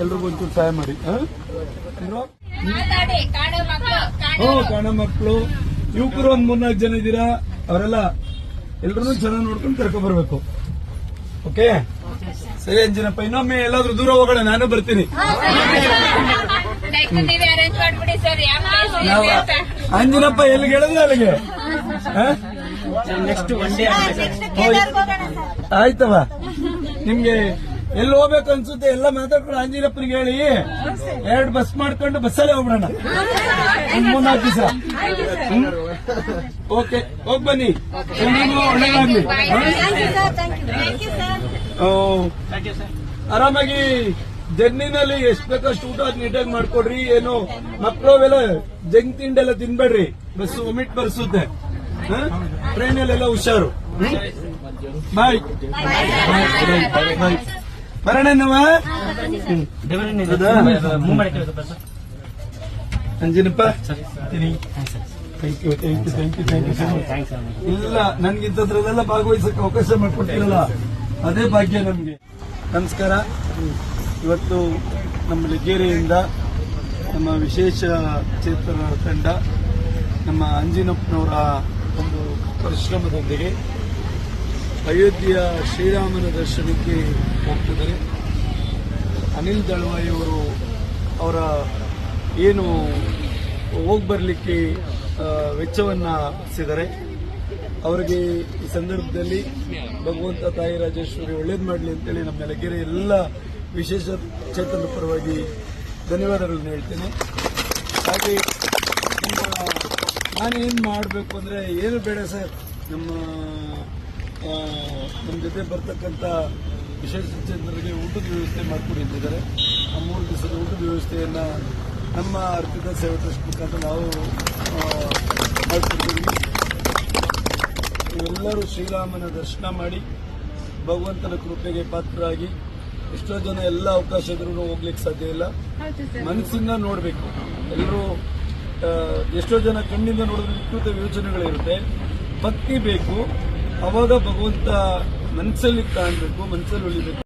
ಎಲ್ರಿಗೂ ಒಂಚೂರು ಸಹಾಯ ಮಾಡಿ ಕಾಣ ಮಕ್ಕಳು. ಯುವಕರು ಒಂದ್ ಮೂರ್ನಾಲ್ಕು ಜನ ಇದ್ದೀರಾ? ಅವರೆಲ್ಲ ಎಲ್ರು ಚೆನ್ನಾಗಿ ನೋಡ್ಕೊಂಡು ಕರ್ಕೊ ಬರ್ಬೇಕು. ಓಕೆ ಸರಿ ಅಂಜನಪ್ಪ ಇನ್ನೊಮ್ಮೆ ಎಲ್ಲಾದ್ರೂ ದೂರ ಹೋಗೋಣ ನಾನು ಬರ್ತೀನಿ. ಅಂಜನಪ್ಪ ಎಲ್ಲಿಗೆ ಹೇಳಿದ್ರೆ ಅಲ್ಲಿಗೆ? ನೆಕ್ಸ್ಟ್ ಒನ್ ಡೇ ಆಯ್ತವ? ನಿಮ್ಗೆ ಎಲ್ಲಿ ಹೋಗ್ಬೇಕು ಅನ್ಸುತ್ತೆ ಎಲ್ಲ ಮಾತಾಡ್ಕೊಂಡು ಆಂಜನಪ್ಪನಿಗೆ ಹೇಳಿ. ಎರಡು ಬಸ್ ಮಾಡ್ಕೊಂಡು ಬಸ್ಸಲ್ಲೇ ಹೋಗ್ಬಿಡೋಣ. ಒಂದ್ ಮೂರ್ನಾಲ್ಕು ದಿವಸ. ಓಕೆ ಹೋಗ್ ಬನ್ನಿ. ಒಳ್ಳೇದಾಗ್ಲಿ? ಆ, ಆರಾಮಾಗಿ ಜರ್ನಿನಲ್ಲಿ ಎಷ್ಟ್ ಬೇಕಷ್ಟು ಊಟ ನೀಟಾಗಿ ಮಾಡ್ಕೊಡ್ರಿ, ಏನು ಮಕ್ಕಳು ಅವೆಲ್ಲ ಜಂಗ್ ತಿಂಡಿ ಎಲ್ಲ ತಿನ್ಬೇಡ್ರಿ. ಬಸ್ ವಮಿಟ್ ಬರ್ಸುತ್ತೆ. ಟ್ರೈನಲ್ಲೆಲ್ಲ ಹುಷಾರು. ಬಾಯ್. ಮಾಡಕ್ಕೆ sir Anjinappa thank you thank you thank you thank you ಇಲ್ಲ ನನ್ಗಿಂತ ಇಂಥದ್ರಲ್ಲೆಲ್ಲ ಭಾಗವಹಿಸಕ್ಕೆ ಅವಕಾಶ ಮಾಡಿಕೊಟ್ಟಿರಲ್ಲ. ಅದೇ ಭಾಗ್ಯ ನಮಗೆ. ನಮಸ್ಕಾರ. ಇವತ್ತು ನಮ್ಮ ಲಿಗ್ಗೇರಿಯಿಂದ ನಮ್ಮ ವಿಶೇಷ ಚೇತನ ತಂಡ ನಮ್ಮ ಅಂಜಿನಪ್ಪನವರ ಒಂದು ಪರಿಶ್ರಮದೊಂದಿಗೆ ಅಯೋಧ್ಯೆಯ ಶ್ರೀರಾಮನ ದರ್ಶನಕ್ಕೆ ಹೋಗ್ತಿದ್ದಾರೆ. ಅನಿಲ್ ದಳವಾಯಿಯವರು ಅವರ ಏನು ಹೋಗಿ ಬರಲಿಕ್ಕೆ ವೆಚ್ಚವನ್ನು ಭರಿಸಿದ್ದಾರೆ ಅವರಿಗೆ ಈ ಸಂದರ್ಭದಲ್ಲಿ ಭಗವಂತ ತಾಯಿ ರಾಜೇಶ್ವರಿ ಒಳ್ಳೇದು ಮಾಡಲಿ ಅಂತೇಳಿ ನಮ್ಮ ನೆಲಗೆರೆ ಎಲ್ಲ ವಿಶೇಷ ಚೇತನ ಪರವಾಗಿ ಧನ್ಯವಾದಗಳನ್ನು ಹೇಳ್ತೇನೆ. ಹಾಗೆ ನಾನೇನು ಮಾಡಬೇಕು ಅಂದರೆ ಏನು ಬೇಡ ಸರ್. ನಮ್ಮ ನಮ್ಮ ಜೊತೆ ಬರ್ತಕ್ಕಂಥ ವಿಶೇಷ ಚೇತನರಿಗೆ ಊಟದ ವ್ಯವಸ್ಥೆ ಮಾಡಿಕೊಡಿ ಅಂತಿದ್ದಾರೆ. ಆ ಮೂರು ದಿವಸದ ಊಟದ ವ್ಯವಸ್ಥೆಯನ್ನು ನಮ್ಮ ಅರ್ಪಿತ ಸೇವೆ ಮುಖಾಂತರ ನಾವು ಮಾಡ್ಕೊಡ್ತೀವಿ. ನೀವೆಲ್ಲರೂ ಶ್ರೀರಾಮನ ದರ್ಶನ ಮಾಡಿ ಭಗವಂತನ ಕೃಪೆಗೆ ಪಾತ್ರರಾಗಿ ಎಷ್ಟೋ ಜನ ಎಲ್ಲ ಅವಕಾಶ ಇದ್ರೂ ಹೋಗ್ಲಿಕ್ಕೆ ಸಾಧ್ಯ ಇಲ್ಲ. ಮನಸ್ಸಿಂದ ನೋಡಬೇಕು. ಎಲ್ಲರೂ ಎಷ್ಟೋ ಜನ ಕಣ್ಣಿಂದ ನೋಡಿದ್ರೆ ವಿಕೃತ ಯೋಚನೆಗಳಿರುತ್ತೆ ಭಕ್ತಿ ಬೇಕು. ಅವಾಗ ಭಗವಂತ ಮನಸ್ಸಲ್ಲಿ ಕಾಣಬೇಕು ಮನಸ್ಸಲ್ಲಿ ಉಳಿಬೇಕು.